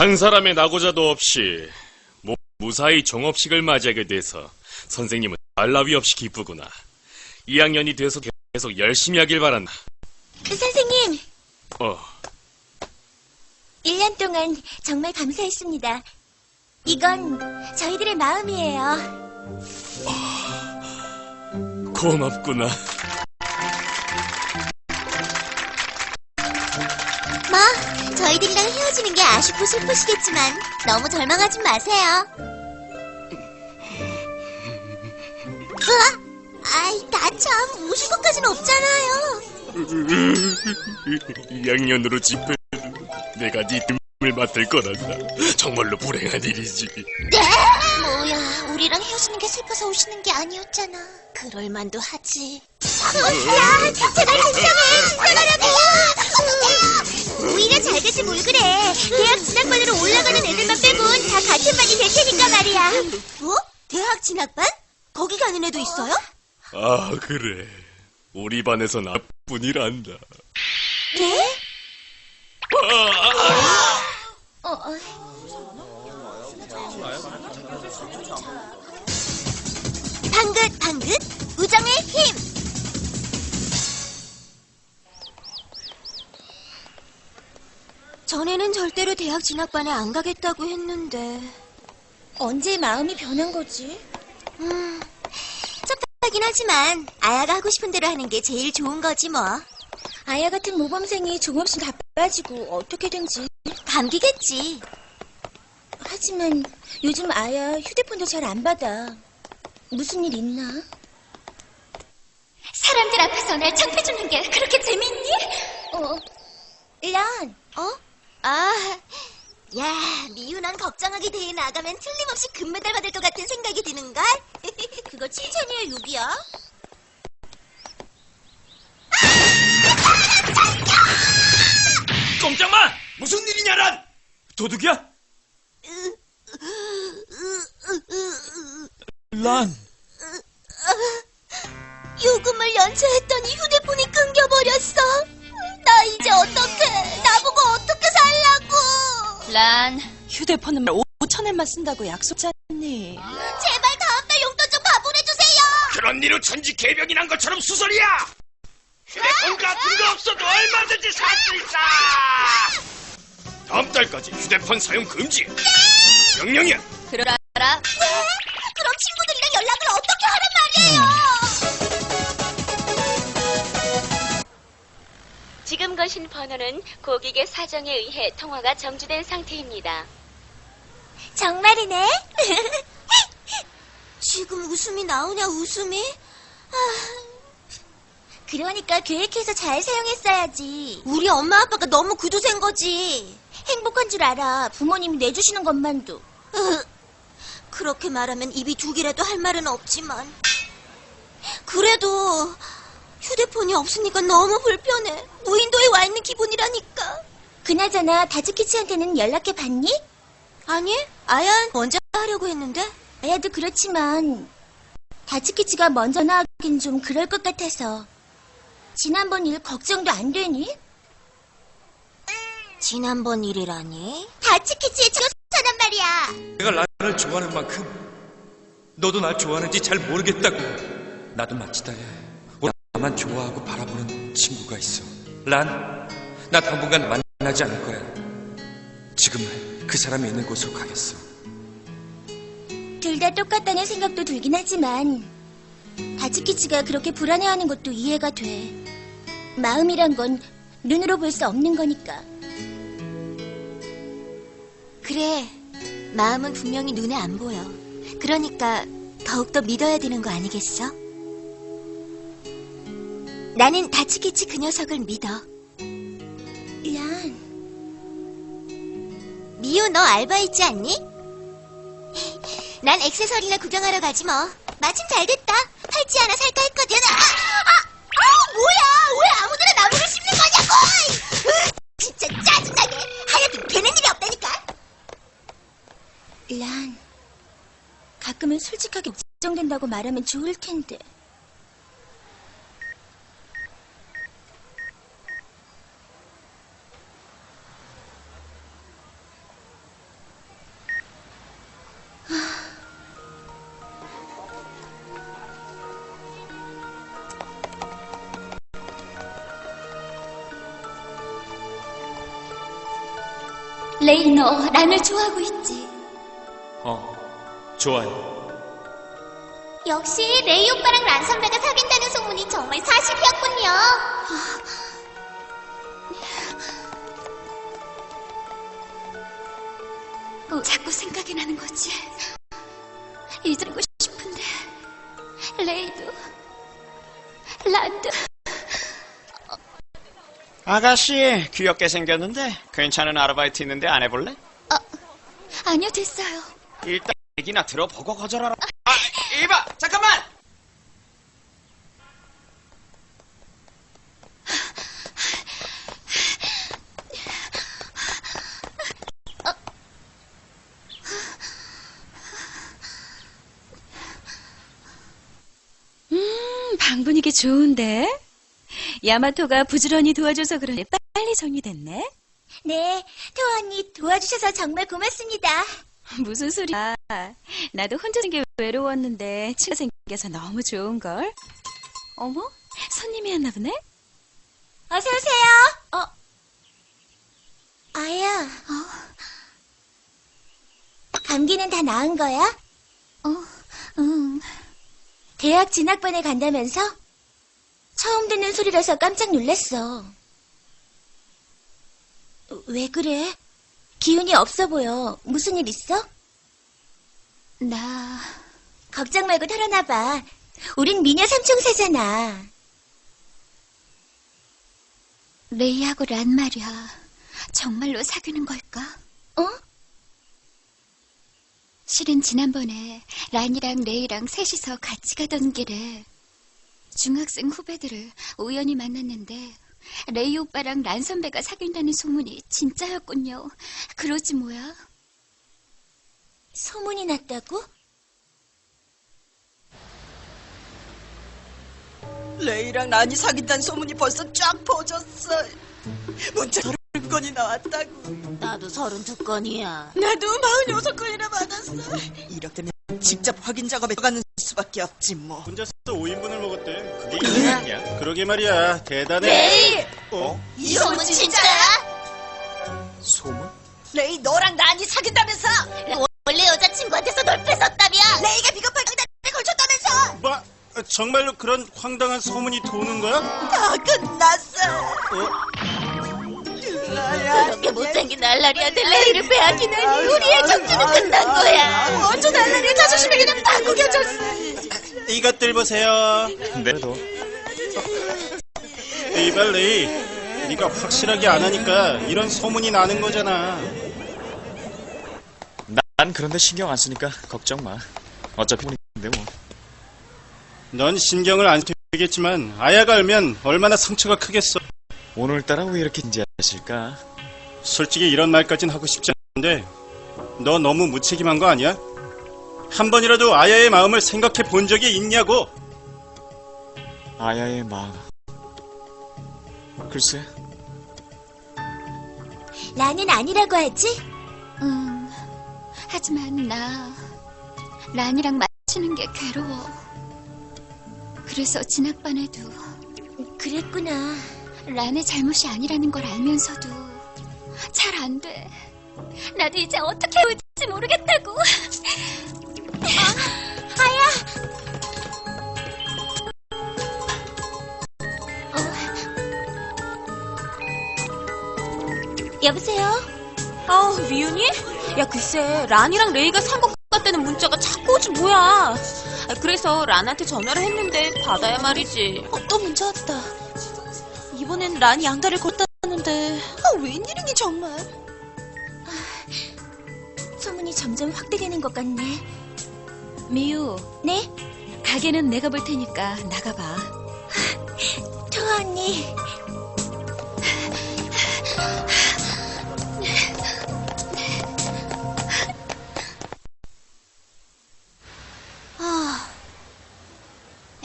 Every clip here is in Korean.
한 사람의 나고자도 없이 모- 무사히 종업식을 맞이하게 돼서 선생님은 알라위 없이 기쁘구나. 2학년이 돼서 계속 열심히 하길 바란다. 선생님, 어, 1년 동안 정말 감사했습니다. 이건 저희들의 마음이에요. 고맙구나. 뭐, 저희들이랑 헤어지는 게 아쉽고 슬프시겠지만 너무 절망하지 마세요. 으아! 아이, 나 참 우실 것까지는 없잖아요. 2학년으로 집회 내가 네 뜸을 맡을 거란다. 정말로 불행한 일이지. 네? 뭐야, 우리랑 헤어지는 게 슬퍼서 우시는 게 아니었잖아. 그럴 만도 하지. 야, 제발 진정해. 떠나라고. 오히려 잘 돼서 뭘 그래. 대학 진학반으로 올라가는 애들만 빼곤 다 같은 반이 될 테니까 말이야. 뭐? 대학 진학반? 거기 가는 애도 있어요? 아, 그래. 우리 반에서 나뿐이란다. 네? 어, 어. 방긋 방긋 우정의 힘 절대로 대학 진학반에 안 가겠다고 했는데 언제 마음이 변한 거지? 음, 섭하긴 하지만 아야가 하고 싶은 대로 하는 게 제일 좋은 거지 뭐 아야 같은 모범생이 조금씩 다 빠지고 어떻게든지 감기겠지 하지만 요즘 아야 휴대폰도 잘 안 받아. 무슨 일 있나? 사람들 앞에서 날 창피해주는 게 그렇게 재밌니? 어, 란. 어? 아, 야, 걱정하게 대회 나가면 틀림없이 금메달 받을 것 같은 생각이 드는걸? 그거 칭찬이야, 욕이야? 꼼짝마! 무슨 일이냐, 란! 도둑이야? 란! 요금을 연체했더니 휴대폰이 끊겨버렸어. 나 이제 어떡해. 나보고 어떻게 살라고. 란, 휴대폰은 5천엔만 쓴다고 약속했니? 제발 다음 달 용돈 좀 화분해주세요. 그런 일로 천지 개벽이 난 것처럼 수설이야! 휴대폰 같은 거 없어도 얼마든지 살 수 있어! 다음 달까지 휴대폰 사용 금지! 명령이야! 그러라. 그럼 친구들이랑 연락을 어떻게 하란 말이에요? 지금 거신 번호는 고객의 사정에 의해 통화가 정지된 상태입니다. 정말이네. 지금 웃음이 나오냐 웃음이? 아, 그러니까 계획해서 잘 사용했어야지. 우리 엄마 아빠가 너무 구두센 거지. 행복한 줄 알아. 부모님이 내주시는 것만도. 그렇게 말하면 입이 두 개라도 할 말은 없지만. 그래도 휴대폰이 없으니까 너무 불편해. 무인도에 와 있는 기분이라니까. 그나저나 다즈키치한테는 연락해 봤니? 아니, 아얀 먼저 하려고 했는데. 아야도 그렇지만 다츠키치가 먼저 나가긴 좀 그럴 것 같아서. 지난번 일 걱정도 안 되니? 지난번 일이라니? 다츠키치의 조사란 말이야. 내가 나를 좋아하는 만큼 너도 날 좋아하는지 잘 모르겠다고 나도 마치다에 오직 나만 좋아하고 바라보는 친구가 있어 란, 나 당분간 만나지 않을 거야 지금은 그 사람이 있는 곳으로 가겠어 둘 다 똑같다는 생각도 들긴 하지만 다츠키치가 그렇게 불안해하는 것도 이해가 돼. 마음이란 건 눈으로 볼 수 없는 거니까. 그래, 마음은 분명히 눈에 안 보여. 그러니까 더욱더 믿어야 되는 거 아니겠어? 나는 다츠키치 그 녀석을 믿어. 미호 너 알바 있지 않니? 난 액세서리나 구경하러 가지 뭐. 마침 잘 됐다. 팔찌 하나 살까 했거든. 아, 아, 아, 뭐야? 왜 아무데나 나무를 심는 거냐고! 으, 진짜 짜증나게. 하여튼 되는 일이 없다니까. 란, 가끔은 솔직하게 걱정된다고 말하면 좋을 텐데. 레이 너 란을 좋아하고 있지? 어, 좋아요. 역시 레이 오빠랑 란 선배가 사귄다는 소문이 정말 사실이었군요. 어, 자꾸 생각이 나는 거지. 잊어고 싶은데 레이도 란도 아가씨, 귀엽게 생겼는데 괜찮은 아르바이트 있는데 안 해볼래? 아니요 됐어요. 일단 얘기나 들어보고 거절하라. 아, 이봐, 잠깐만. 음, 방 분위기 좋은데? 야마토가 부지런히 도와줘서 그러네. 빨리 정리됐네? 네, 토 언니 도와주셔서 정말 고맙습니다. 무슨 소리야. 나도 혼자 있는 게 외로웠는데 친구가 생겨서 너무 좋은걸? 어머? 손님이 왔나 보네? 어서 오세요. 어, 아야. 어. 감기는 다 나은 거야? 어, 응. 대학 진학반에 간다면서? 처음 듣는 소리라서 깜짝 놀랐어. 왜 그래? 기운이 없어 보여. 무슨 일 있어? 나 걱정 말고 털어놔봐. 우린 미녀 삼총사잖아. 레이하고 란 말이야. 정말로 사귀는 걸까? 어? 실은 지난번에 란이랑 레이랑 셋이서 같이 가던 길에 중학생 후배들을 우연히 만났는데 레이 오빠랑 란 선배가 사귄다는 소문이 진짜였군요. 그러지 뭐야? 소문이 났다고? 레이랑 란이 사귄다는 소문이 벌써 쫙 퍼졌어. 문자 서른 건이 나왔다고. 나도 서른 두 건이야. 나도 마흔 여섯 건이나 받았어. 이렇게 되면 직접 확인 작업에 들어가는 수밖에 없지 뭐. 혼자서 5인분을 먹었대. 그게 인간이야. 그러게 말이야. 대단해. 어? 이 소문 진짜야? 소문? 레이 너랑 란이 사귄다면서? 원래 여자친구한테서 널 뺏었다며? 레이가 비겁한 강단에 걸쳤다면서? 뭐? 정말로 그런 황당한 소문이 도는 거야? 다 끝났어. 그렇게 못생긴 날라리한테 레이를 빼앗기는 우리의 정주는 끝난 거야. 어쩌 날라리 자존심이 그냥 다 구겨졌어. 이것들 보세요. 내도. 이발레이, 네가 확실하게 안 하니까 이런 소문이 나는 거잖아. 난 그런데 신경 안 쓰니까 걱정 마. 어차피 우리인데 뭐. 넌 신경을 안 쓰겠지만 아야가 알면 얼마나 상처가 크겠어. 오늘따라 왜 이렇게 진지하실까? 솔직히 이런 말까진 하고 싶지 않은데 너 너무 무책임한 거 아니야? 한 번이라도 아야의 마음을 생각해 본 적이 있냐고. 아야의 마음. 글쎄, 나는 아니라고 하지? 음, 하지만 나 란이랑 맞추는 게 괴로워. 그래서 진학반에도 그랬구나. 란의 잘못이 아니라는 걸 알면서도 잘 안 돼. 나도 이제 어떻게 해올지 모르겠다 미윤이? 야, 글쎄, 란이랑 레이가 산 것 같다는 문자가 자꾸 오지 뭐야. 아, 그래서 란한테 전화를 했는데 받아야 말이지. 어, 또 문자 왔다. 이번엔 란이 양다리를 걷다는데. 아, 웬일이니 정말. 소문이 점점 확대되는 것 같네. 미유, 네? 가게는 내가 볼 테니까 나가봐. 토아 언니.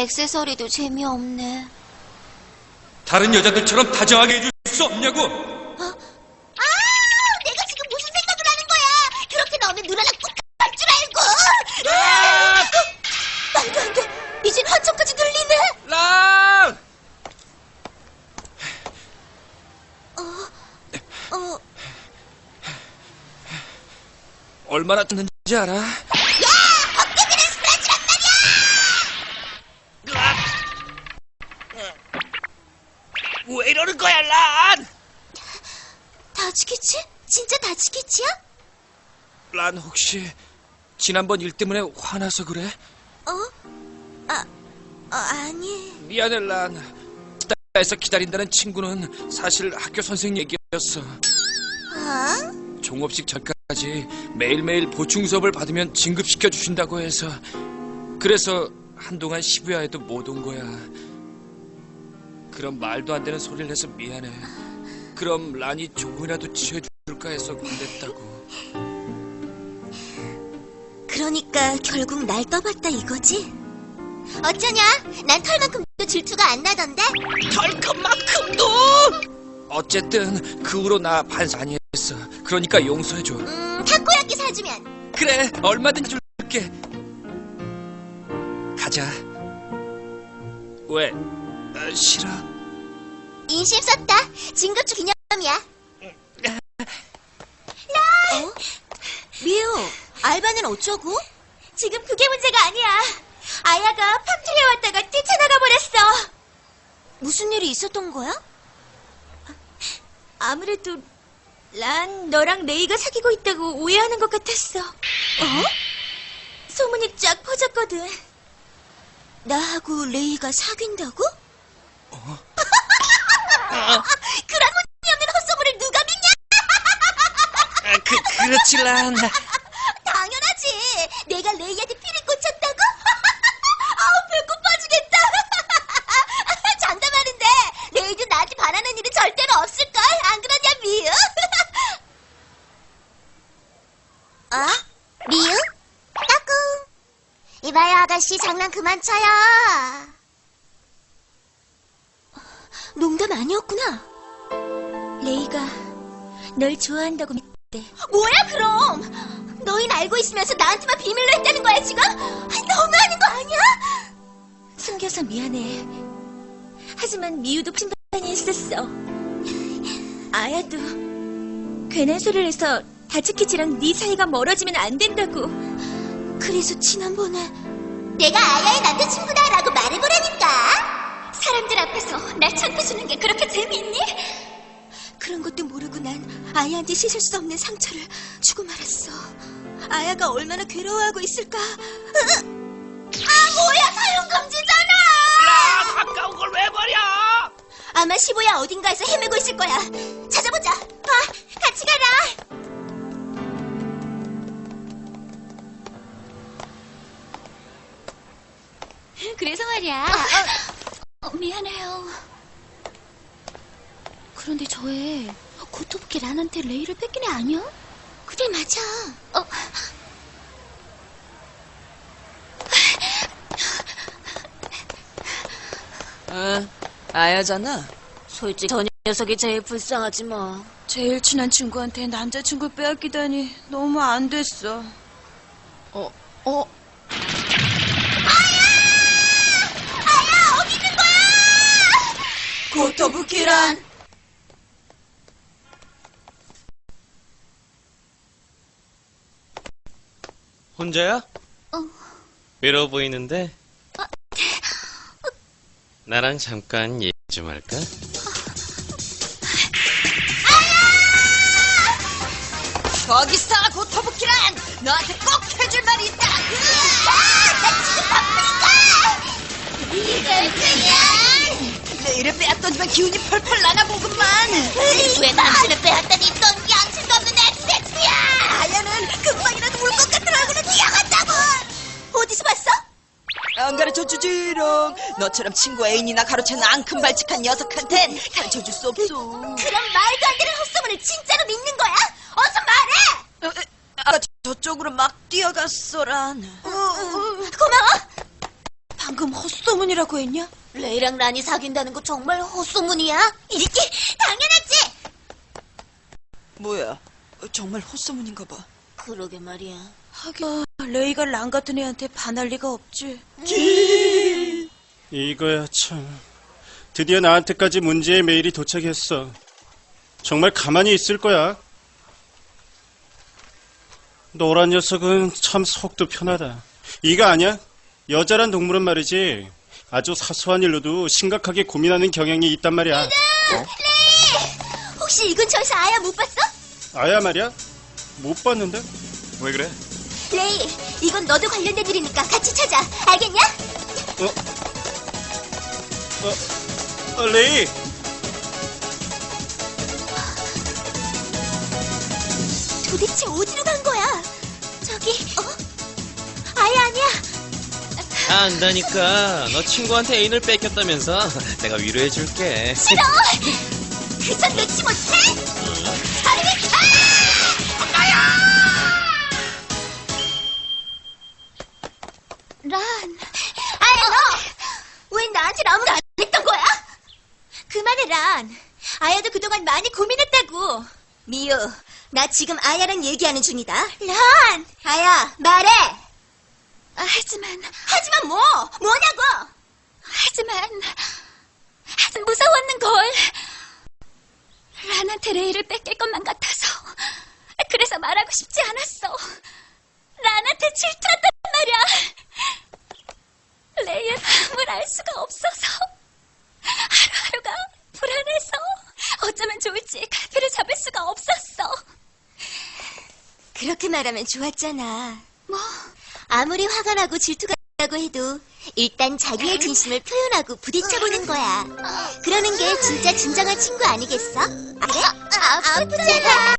액세서리도 재미없네. 다른 여자들처럼 다정하게 해줄 수 없냐고. 아, 내가 지금 무슨 생각을 하는 거야? 그렇게 나오면 누나랑 똑같을 줄 알고. 아! 말도 안 돼. 이젠 환청까지 들리네. 랑! 어, 얼마나 듣는지 알아? 왜 이러는 거야, 란? 다치겠지? 진짜 다치겠지야? 란 혹시 지난번 일 때문에 화나서 그래? 어? 아, 어, 아니. 미안해, 란. 에서 기다린다는 친구는 사실 학교 선생 얘기였어. 어? 종업식 전까지 매일매일 보충 수업을 받으면 진급시켜 주신다고 해서 그래서 한동안 시부야에도 못 온 거야. 그럼 말도 안 되는 소리를 해서 미안해. 그럼 란이 조금이라도 취해줄까 해서 그랬다고. 그러니까 결국 날 떠봤다 이거지? 어쩌냐? 난 털만큼도 질투가 안 나던데? 털컵만큼도! 어쨌든 그 후로 나 반사니 했어. 그러니까 용서해줘. 음, 타코야끼 사주면. 그래, 얼마든지 줄게. 가자. 왜? 어, 싫어? 인심 썼다. 진급주 기념이야. 어? 미우, 알바는 어쩌고? 지금 그게 문제가 아니야. 아야가 팜트리에 왔다가 뛰쳐나가 버렸어. 무슨 일이 있었던 거야? 아무래도 란 너랑 레이가 사귀고 있다고 오해하는 것 같았어. 어? 소문이 쫙 퍼졌거든. 나하고 레이가 사귄다고? 그런 문제 없는 헛소문을 누가 믿냐? 아, 그, 그렇지, 란. 내가 레이한테 피를 꽂혔다고? 아우 배꼽 빠지겠다. 장담하는데 레이도 나한테 바라는 일은 절대로 없을걸. 안 그러냐 미유? 어? 미유? 따꿍. 이봐요 아가씨 장난 그만 쳐요. 농담 아니었구나. 레이가 널 좋아한다고 믿 하지만 미우도 심판이 있었어. 아야도 괜한 소리를 해서 다츠키치랑 네 사이가 멀어지면 안 된다고. 그래서 지난번에 내가 아야의 남자친구다라고 말해보라니까. 사람들 앞에서 날 창피 주는 게 그렇게 재미있니? 그런 것도 모르고 난 아야한테 씻을 수 없는 상처를 주고 말았어. 아야가 얼마나 괴로워하고 있을까? 으! 아 뭐야 사용 금지잖아! 가까운 걸 왜 버려? 아마 시부야 어딘가에서 헤매고 있을 거야. 찾아보자. 아, 같이 가라. 그래서 말이야. 어, 미안해요. 그런데 저애 고토부키 란한테 레이를 뺏긴 애 아니야? 그래 맞아. 어, 아, 아야잖아. 솔직히 저 녀석이 제일 불쌍하지 뭐. 제일 친한 친구한테 남자친구 빼앗기다니 너무 안 됐어. 어, 어. 아야 어디 있는 거야? 고토부 키란. 혼자야? 어. 외로워 보이는데? 나랑 잠깐 얘기 좀 할까? 거기서 고토부키란 너한테 꼭 해줄 말이 있다. 내일을 빼앗더니만 기운이 펄펄 나나 보구만. 왜 당신을 빼앗다니 넌 양심도 없는 엑스엑스야. 아야는 금방이라도 울것 얼굴을 뛰어갔다고. 어디서 봤어? 안 가르쳐 주지롱. 너처럼 친구 애인이나 가로채는 앙큼 발칙한 녀석한텐 가르쳐 줄 수 없어. 그럼 말도 안 되는 헛소문을 진짜로 믿는 거야? 어서 말해. 아까 저쪽으로 막 뛰어갔어란. 고마워. 방금 헛소문이라고 했냐? 레이랑 란이 사귄다는 거 정말 헛소문이야? 이게 당연하지. 뭐야? 어, 정말 헛소문인가 봐. 그러게 말이야. 하긴 레이가 란 같은 애한테 반할 리가 없지. 이거야 참. 드디어 나한테까지 문제의 메일이 도착했어. 정말 가만히 있을 거야. 노란 녀석은 참 속도 편하다. 이거 아니야? 여자란 동물은 말이지. 아주 사소한 일로도 심각하게 고민하는 경향이 있단 말이야. 혹시 이 근처에서 아야 못 봤어? 아야 말이야? 못 봤는데? 왜 그래? 레이, 이건 너도 관련된 일이니까 같이 찾아. 알겠냐? 어, 레이! 도대체 어디로 간 거야? 저기, 어? 아야 아니야. 안다니까. 너 친구한테 애인을 뺏겼다면서. 내가 위로해줄게. 싫어! 그선 놓지 못해! 란. 아야도 그동안 많이 고민했다고. 미유, 나 지금 아야랑 얘기하는 중이다. 란! 아야, 말해! 아, 하지만. 하지만 뭐? 뭐냐고! 하지만. 하지만 무서웠는 걸. 란한테 레이를 뺏길 것만 같아서. 그래서 말하고 싶지 않았어. 란한테 질투했단 말이야. 레이의 마음을 알 수가 없어서. 하루하루가 불안해서 어쩌면 좋을지 갈피를 잡을 수가 없었어. 그렇게 말하면 좋았잖아. 뭐? 아무리 화가 나고 질투가 나고 해도 일단 자기의 진심을 표현하고 부딪혀보는 거야. 그러는 게 진짜 진정한 친구 아니겠어? 그래? 아프잖아.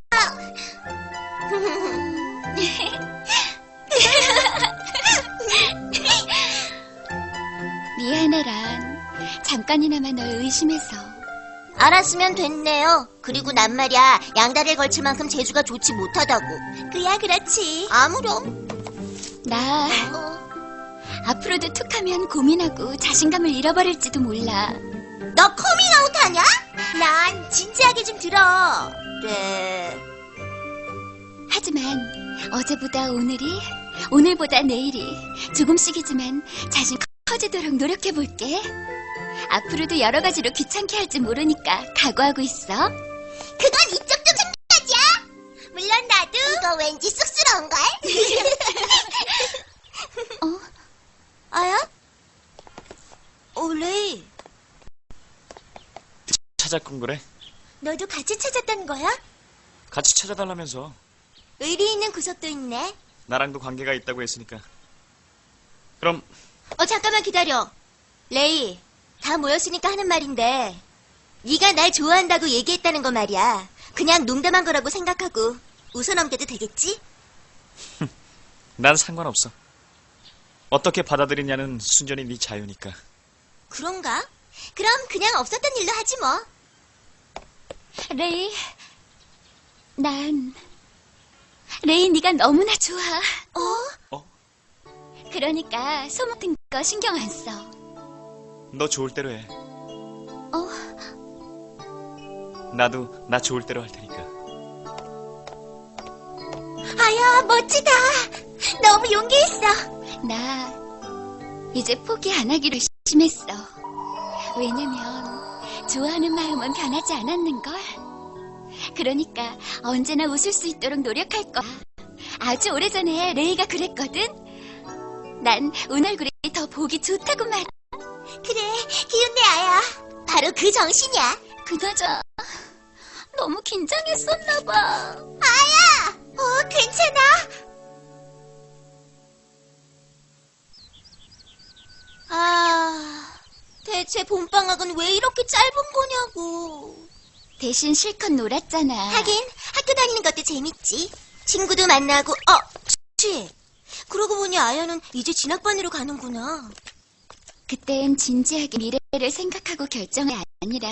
미안해, 란. 잠깐이나마 널 의심해서. 알았으면 됐네요. 그리고 난 말이야 양다리를 걸칠 만큼 재주가 좋지 못하다고. 그야 그렇지. 아무렴. 나 앞으로도 툭하면 고민하고 자신감을 잃어버릴지도 몰라. 너 커밍아웃 하냐? 난 진지하게 좀 들어. 네. 하지만 어제보다 오늘이, 오늘보다 내일이 조금씩이지만 자신 커지도록 노력해 볼게. 앞으로도 여러 가지로 귀찮게 할지 모르니까 각오하고 있어. 그건 이쪽도 마찬가지야. 물론 나도. 이거 왠지 쑥스러운걸? 어? 아야? 오, 레이. 찾았군 그래? 너도 같이 찾았다는 거야? 같이 찾아달라면서. 의리 있는 구석도 있네. 나랑도 관계가 있다고 했으니까. 그럼 어, 잠깐만 기다려. 레이, 다 모였으니까 하는 말인데, 네가 날 좋아한다고 얘기했다는 거 말이야. 그냥 농담한 거라고 생각하고 웃어 넘겨도 되겠지? 난 상관없어. 어떻게 받아들이냐는 순전히 네 자유니까. 그런가? 그럼 그냥 없었던 일로 하지 뭐. 레이, 난 레이 네가 너무나 좋아. 어? 어? 그러니까 소문 같은 거 신경 안 써. 너 좋을 대로 해. 어, 나도 나 좋을 대로 할 테니까. 아야, 멋지다. 너무 용기 있어. 나 이제 포기 안 하기로 심했어. 왜냐면 좋아하는 마음은 변하지 않았는 걸. 그러니까 언제나 웃을 수 있도록 노력할 거야. 아주 오래전에 레이가 그랬거든. 난 오늘 얼굴이 더 보기 좋다고 말. 그래, 기운내 아야. 바로 그 정신이야. 그나저 너무 긴장했었나 봐. 아야! 어, 괜찮아. 아, 대체 봄방학은 왜 이렇게 짧은 거냐고. 대신 실컷 놀았잖아. 하긴 학교 다니는 것도 재밌지. 친구도 만나고 어, 취. 그러고 보니 아야는 이제 진학반으로 가는구나. 그땐 진지하게 미래를 생각하고 결정이 아니라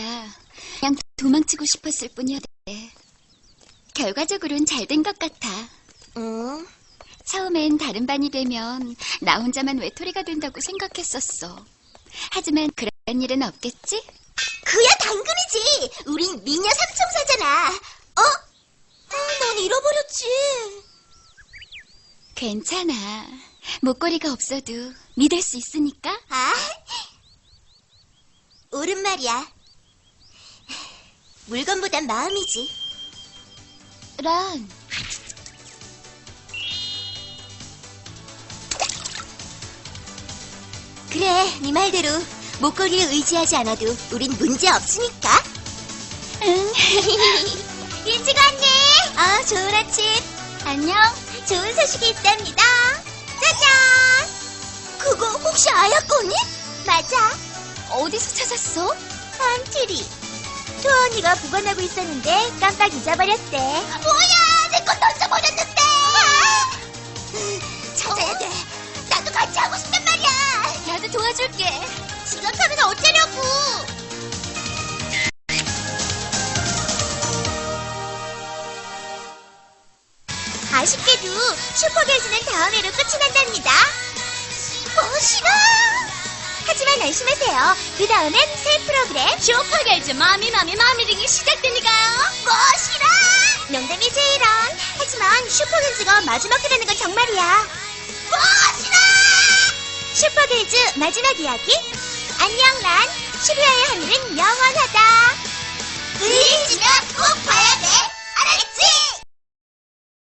그냥 도망치고 싶었을 뿐이었대. 결과적으로는 잘된 것 같아. 응? 처음엔 다른 반이 되면 나 혼자만 외톨이가 된다고 생각했었어. 하지만 그런 일은 없겠지? 그야 당근이지. 우린 미녀 삼총사잖아. 어? 아, 난 잃어버렸지. 괜찮아. 목걸이가 없어도 믿을 수 있으니까. 아, 옳은 말이야. 물건보단 마음이지. 런. 그래, 네 말대로 목걸이를 의지하지 않아도 우린 문제 없으니까. 응. 윤지가 언니. 어, 좋은 아침. 안녕. 좋은 소식이 있답니다. 짜잔! 그거 혹시 아야 거니? 맞아. 어디서 찾았어? 산트리. 토언이가 보관하고 있었는데 깜빡 잊어버렸대. 뭐야! 내 거 던져버렸는데! 찾아야 돼. 나도 같이 하고 싶단 말이야. 나도 도와줄게. 지각하면 어쩌려고! 슈퍼게즈는 다음 해로 끝이 난답니다. 뭐 싫어! 하지만 안심하세요. 그 다음엔 새 프로그램 슈퍼게즈 마미 마미 마미링이 시작되니까요. 뭐 싫어! 농담이지 이런. 하지만 슈퍼게즈가 마지막 회라는 건 정말이야. 뭐 싫어! 슈퍼게즈 마지막 이야기. 안녕 란. 시리아의 하늘은 영원하다. 의지면 꼭 봐야 돼.